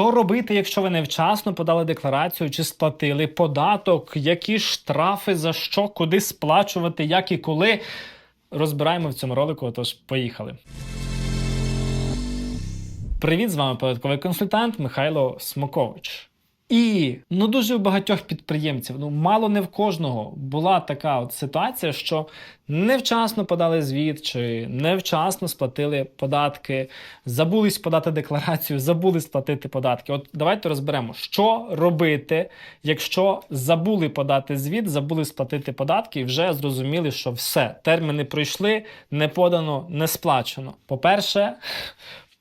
Що робити, якщо ви невчасно подали декларацію чи сплатили податок? Які штрафи за що, куди сплачувати, як і коли? Розбираємо в цьому ролику. Тож поїхали. Привіт, з вами податковий консультант Михайло Смокович. І ну дуже у багатьох підприємців, ну мало не в кожного була така от ситуація, що невчасно подали звіт чи невчасно сплатили податки, забулись подати декларацію, забули сплатити податки. От давайте розберемо, що робити, якщо забули подати звіт, забули сплатити податки, і вже зрозуміли, що все, терміни пройшли, не подано, не сплачено. По-перше,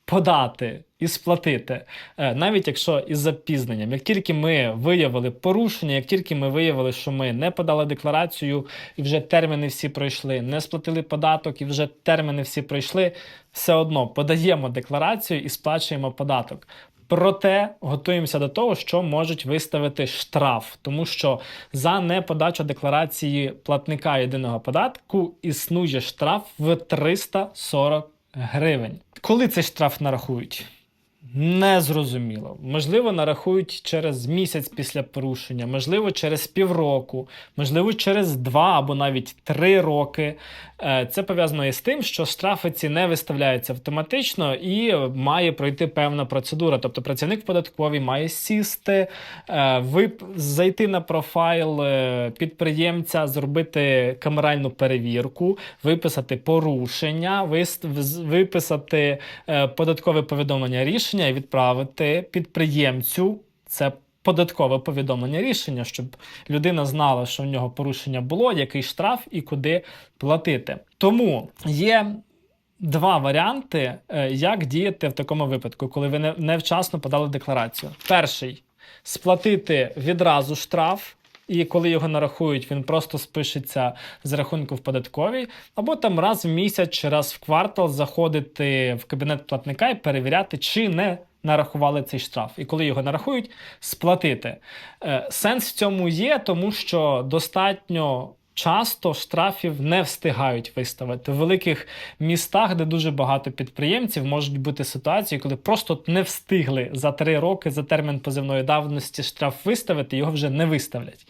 подати і сплатити, Е, навіть якщо із запізненням. Як тільки ми виявили порушення, як тільки ми виявили, що ми не подали декларацію і вже терміни всі пройшли, не сплатили податок і вже терміни всі пройшли, все одно подаємо декларацію і сплачуємо податок. Проте готуємося до того, що можуть виставити штраф, тому що за неподачу декларації платника єдиного податку існує штраф в 340 гривень. Коли цей штраф нарахують? Незрозуміло. Можливо, нарахують через місяць після порушення, можливо, через півроку, можливо, через два або навіть три роки. Е, Це пов'язано із тим, що штрафи ці не виставляються автоматично і має пройти певна процедура. Тобто працівник податковий має сісти, е, вип... зайти на профайл е, підприємця, зробити камеральну перевірку, виписати порушення, вис- виписати податкове повідомлення рішення і відправити підприємцю. Це податкове повідомлення рішення, щоб людина знала, що в нього порушення було, який штраф і куди платити. Тому є. Два варіанти, е, як діяти в такому випадку, коли ви не- невчасно подали декларацію. Перший сплатити відразу штраф, і коли його нарахують, він просто спишеться з рахунку в податковій, або там раз в місяць чи раз в квартал заходити в кабінет платника і перевіряти, чи не нарахували цей штраф. І коли його нарахують, сплатити. Е, Сенс в цьому є, тому що достатньо. Часто штрафів не встигають виставити. В великих містах, де дуже багато підприємців, можуть бути ситуації, коли просто не встигли за три роки за термін позивної давності штраф виставити, його вже не виставлять.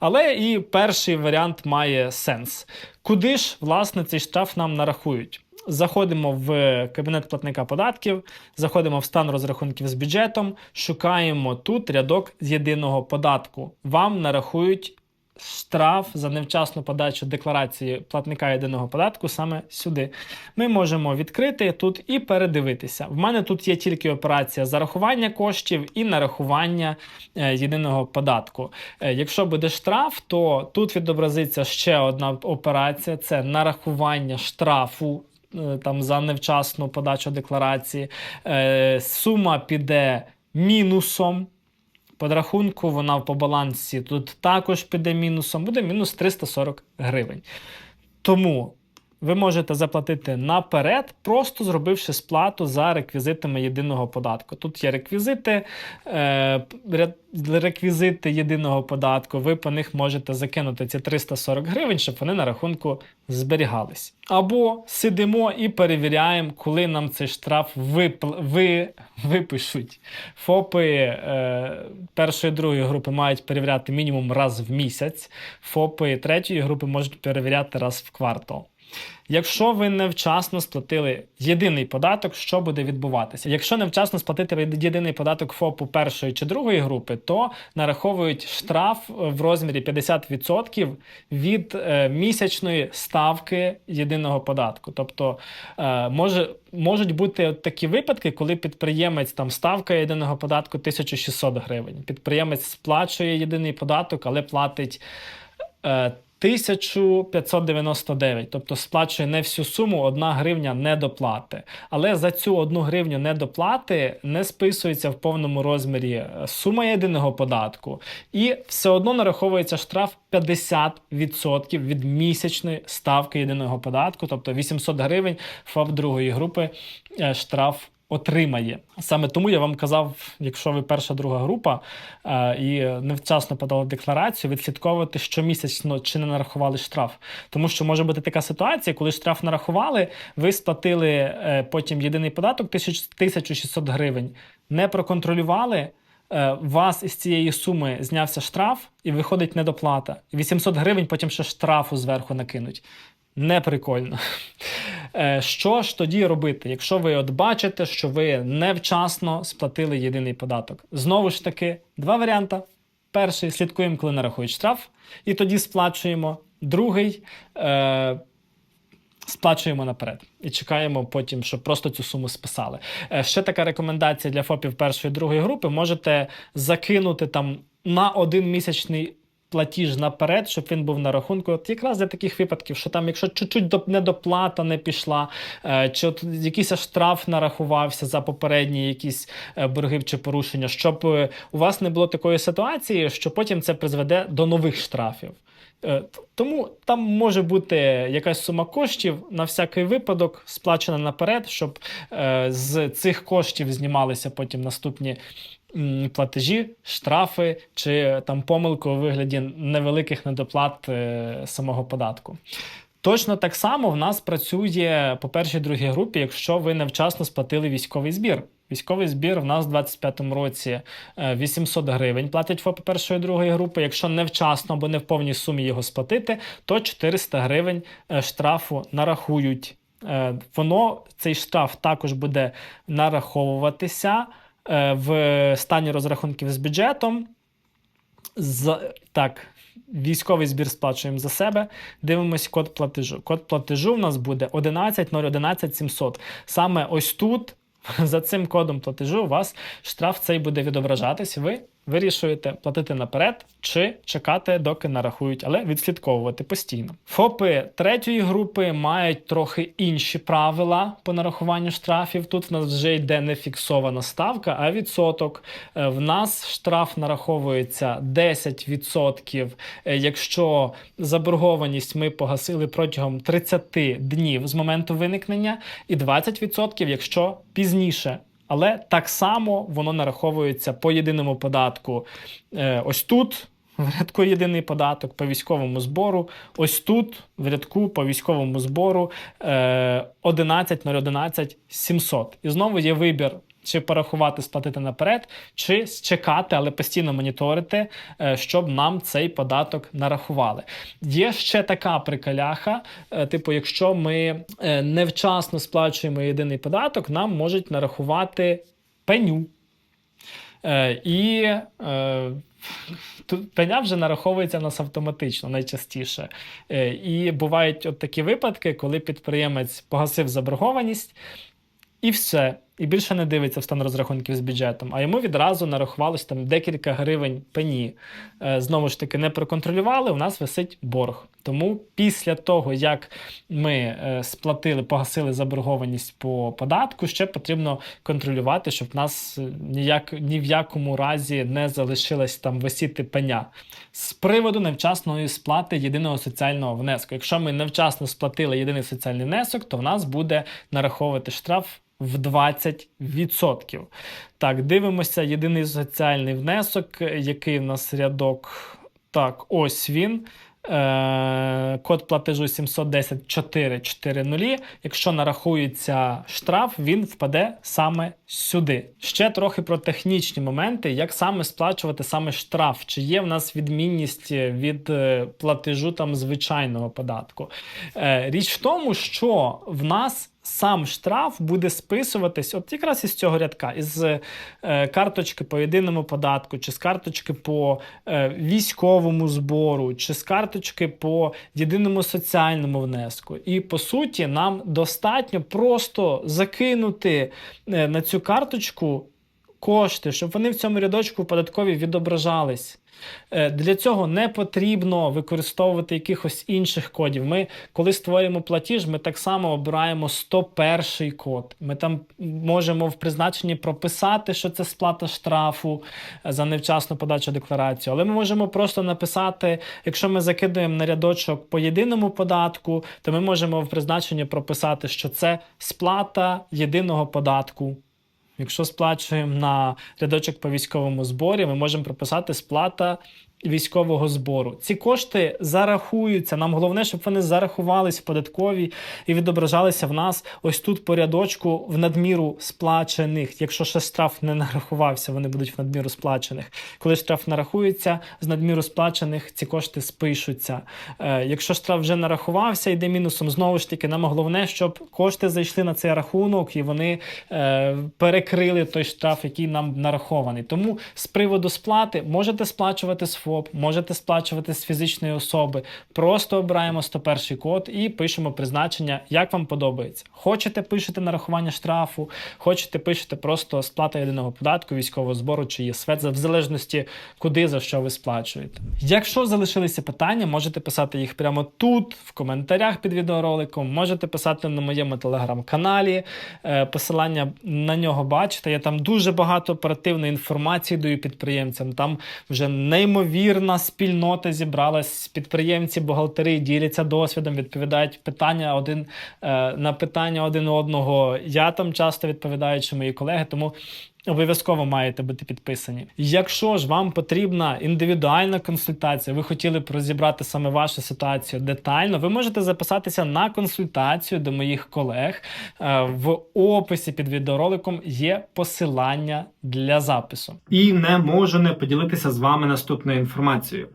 Але і перший варіант має сенс. Куди ж власне цей штраф нам нарахують? Заходимо в кабінет платника податків, заходимо в стан розрахунків з бюджетом, шукаємо тут рядок з єдиного податку. Вам нарахують штраф за невчасну подачу декларації платника єдиного податку саме сюди. Ми можемо відкрити тут і передивитися. В мене тут є тільки операція зарахування коштів і нарахування е, єдиного податку. Е, якщо буде штраф, то тут відобразиться ще одна операція: це нарахування штрафу. е, Там за невчасну подачу декларації сума піде мінусом. По рахунку вона по балансі тут також піде мінусом, буде мінус 340 гривень. Тому ви можете заплатити наперед, просто зробивши сплату за реквізитами єдиного податку. Тут є реквізити, е, реквізити єдиного податку. Ви по них можете закинути ці 340 гривень, щоб вони на рахунку зберігались. Або сидимо і перевіряємо, коли нам цей штраф випл... ви... випишуть. ФОПи е, першої другої групи мають перевіряти мінімум раз в місяць. ФОПи третьої групи можуть перевіряти раз в квартал. Якщо ви невчасно сплатили єдиний податок, що буде відбуватися? Якщо невчасно сплатити єдиний податок ФОПу першої чи другої групи, то нараховують штраф в розмірі 50% від е, місячної ставки єдиного податку. Тобто е, може, можуть бути такі випадки, коли підприємець там ставка єдиного податку 1600 гривень. Підприємець сплачує єдиний податок, але платить. Е, 1599, тобто сплачує не всю суму, одна гривня недоплати. Але за цю одну гривню недоплати не списується в повному розмірі е, сума єдиного податку, і все одно нараховується штраф 50% від місячної ставки єдиного податку, тобто 800 гривень ФАП другої групи е, штраф отримає. Саме тому я вам казав, якщо ви перша друга група е, і невчасно подали декларацію, відслідковувати щомісячно чи не нарахували штраф. Тому що може бути така ситуація, коли штраф нарахували, ви сплатили е, потім єдиний податок 1000 1600 гривень. не проконтролювали. е, вас із цієї суми знявся штраф і виходить недоплата. 800 гривень потім ще штрафу зверху накинуть. Не прикольно. Е, Що ж тоді робити, якщо ви от бачите, що ви невчасно сплатили єдиний податок? Знову ж таки, два варіанти. Перший слідкуємо, коли нарахують штраф, і тоді сплачуємо. Другий е, сплачуємо наперед і чекаємо потім, щоб просто цю суму списали. Е, ще така рекомендація для ФОПів першої і другої групи: можете закинути там на один місячний. Платіж наперед, щоб він був на рахунку. От якраз для таких випадків, що там, якщо чуть-чуть недоплата не пішла, е, чи от якийсь штраф нарахувався за попередні якісь е, борги чи порушення, щоб е, у вас не було такої ситуації, що потім це призведе до нових штрафів. Тому там може бути якась сума коштів на всякий випадок, сплачена наперед, щоб з цих коштів знімалися потім наступні платежі, штрафи чи там помилки у вигляді невеликих недоплат е, самого податку. Точно так само в нас працює по першій другій групі, якщо ви невчасно сплатили військовий збір. Військовий збір в нас в 25-му році е, 800 гривень платять ФОП першої другої групи. Якщо невчасно або не в повній сумі його сплатити, то 400 гривень е, штрафу нарахують. Е, Воно цей штраф також буде нараховуватися е, в стані розрахунків з бюджетом. З, так, військовий збір сплачуємо за себе. Дивимось код платежу. Код платежу в нас буде 11.011.700. Саме ось тут, за цим кодом платежу, у вас штраф цей буде відображатись. Ви вирішуєте платити наперед чи чекати, доки нарахують, але відслідковувати постійно. ФОПи третьої групи мають трохи інші правила по нарахуванню штрафів. Тут в нас вже йде не фіксована ставка, а відсоток. Е, В нас штраф нараховується 10%, е, якщо заборгованість ми погасили протягом 30 днів з моменту виникнення, і 20%, якщо пізніше. Але так само воно нараховується по єдиному податку. Е, ось тут в рядку єдиний податок по військовому збору. Ось тут в рядку по військовому збору е, 11 011 700. І знову є вибір. Чи порахувати, сплатити наперед, чи чекати, але постійно моніторити, е, щоб нам цей податок нарахували. Є ще така прикаляха: е, типу, якщо ми е, невчасно сплачуємо єдиний податок, нам можуть нарахувати пеню. І пеня вже нараховується нас автоматично найчастіше. І бувають от такі випадки, коли підприємець погасив заборгованість. І все, і більше не дивиться в стан розрахунків з бюджетом, а йому відразу нарахувалось там декілька гривень пені. Е, знову ж таки, не проконтролювали, у нас висить борг. Тому після того, як ми е, сплатили, погасили заборгованість по податку, ще потрібно контролювати, щоб в нас е, ніяк, ні в якому разі не залишилась там висіти пеня. З приводу невчасної сплати єдиного соціального внеску. Якщо ми невчасно сплатили єдиний соціальний внесок, то в нас буде нараховувати штраф в 20%. Так, дивимося єдиний соціальний внесок, який в нас рядок. Так, ось він. Е, Код платежу 710 440. Якщо нарахується штраф, він впаде саме сюди. Ще трохи про технічні моменти, як саме сплачувати саме штраф, чи є в нас відмінність від е, платежу там звичайного податку. Е, Річ в тому, що в нас. Сам штраф буде списуватись от якраз із цього рядка, із е, карточки по єдиному податку, чи з карточки по е, військовому збору, чи з карточки по єдиному соціальному внеску. І по суті, нам достатньо просто закинути е, на цю карточку кошти, щоб вони в цьому рядочку податкові відображались. Е, Для цього не потрібно використовувати якихось інших кодів. Ми, коли створюємо платіж, ми так само обираємо 101 код. Ми там можемо в призначенні прописати, що це сплата штрафу е, за невчасну подачу декларацію. Але ми можемо просто написати, якщо ми закидуємо на рядочок по єдиному податку, то ми можемо в призначенні прописати, що це сплата єдиного податку. Якщо сплачуємо на рядочок по військовому зборі, ми можемо прописати сплата військового збору. Ці кошти зарахуються. Нам головне, щоб вони зарахувались в податковій і відображалися в нас ось тут по рядочку в надміру сплачених. Якщо ще штраф не нарахувався, вони будуть в надміру сплачених. Коли штраф нарахується, з надміру сплачених ці кошти спишуться. Е, якщо штраф вже нарахувався, йде мінусом. Знову ж таки, нам головне, щоб кошти зайшли на цей рахунок і вони е, перекрили той штраф, який нам нарахований. Тому з приводу сплати можете сплачувати з ФОП, можете сплачувати з фізичної особи. Просто обираємо 101 код і пишемо призначення, як вам подобається. Хочете, пишете нарахування штрафу, хочете, пишете просто сплата єдиного податку, військового збору чи ЄСВ, в залежності, куди за що ви сплачуєте. Якщо залишилися питання, можете писати їх прямо тут, в коментарях під відеороликом. Можете писати на моєму телеграм-каналі. Е, Посилання на нього бачите. Я там дуже багато оперативної інформації даю підприємцям. Там вже неймовірна спільнота зібралась. Підприємці, бухгалтери діляться досвідом, відповідають питання один е, на питання один одного. Я там часто відповідаю, чи мої колеги. Тому Обов'язково маєте бути підписані. Якщо ж вам потрібна індивідуальна консультація, ви хотіли б розібрати саме вашу ситуацію детально, ви можете записатися на консультацію до моїх колег. Е, В описі під відеороликом є посилання для запису. І не можу не поділитися з вами наступною інформацією.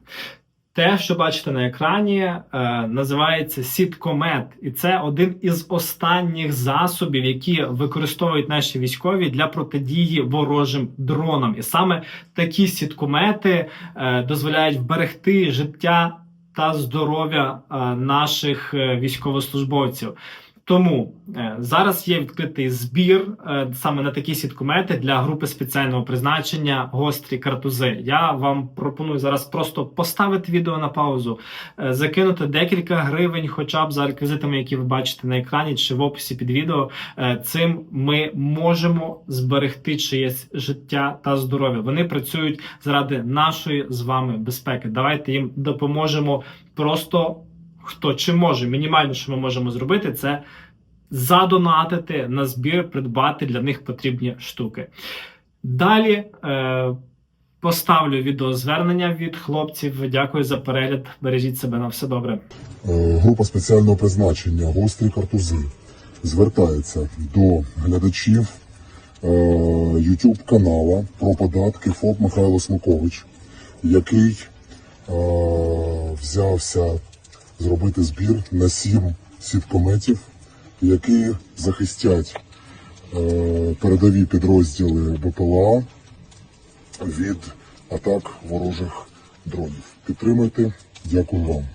Те, що бачите на екрані, е, називається сіткомет, і це один із останніх засобів, які використовують наші військові для протидії ворожим дронам. І саме такі сіткомети е, дозволяють вберегти життя та здоров'я е, наших військовослужбовців. Тому е, зараз є відкритий збір е, саме на такі сіткомети для групи спеціального призначення гострі картузи. Я вам пропоную зараз просто поставити відео на паузу, е, закинути декілька гривень, хоча б за реквізитами, які ви бачите на екрані чи в описі під відео. Цим ми можемо зберегти чиєсь життя та здоров'я. Вони працюють заради нашої з вами безпеки. Давайте їм допоможемо просто хто чи може. Мінімально, що ми можемо зробити, це задонатити на збір, придбати для них потрібні штуки. Далі е, поставлю відеозвернення від хлопців. Дякую за перегляд. Бережіть себе на все добре. Е, Група спеціального призначення гострі картузи звертається до глядачів е, YouTube канала про податки ФОП Михайло Смукович, який е, взявся зробити збір на сім сіткометів, які захистять е, передові підрозділи БПЛА від атак ворожих дронів. Підтримуйте, дякую вам.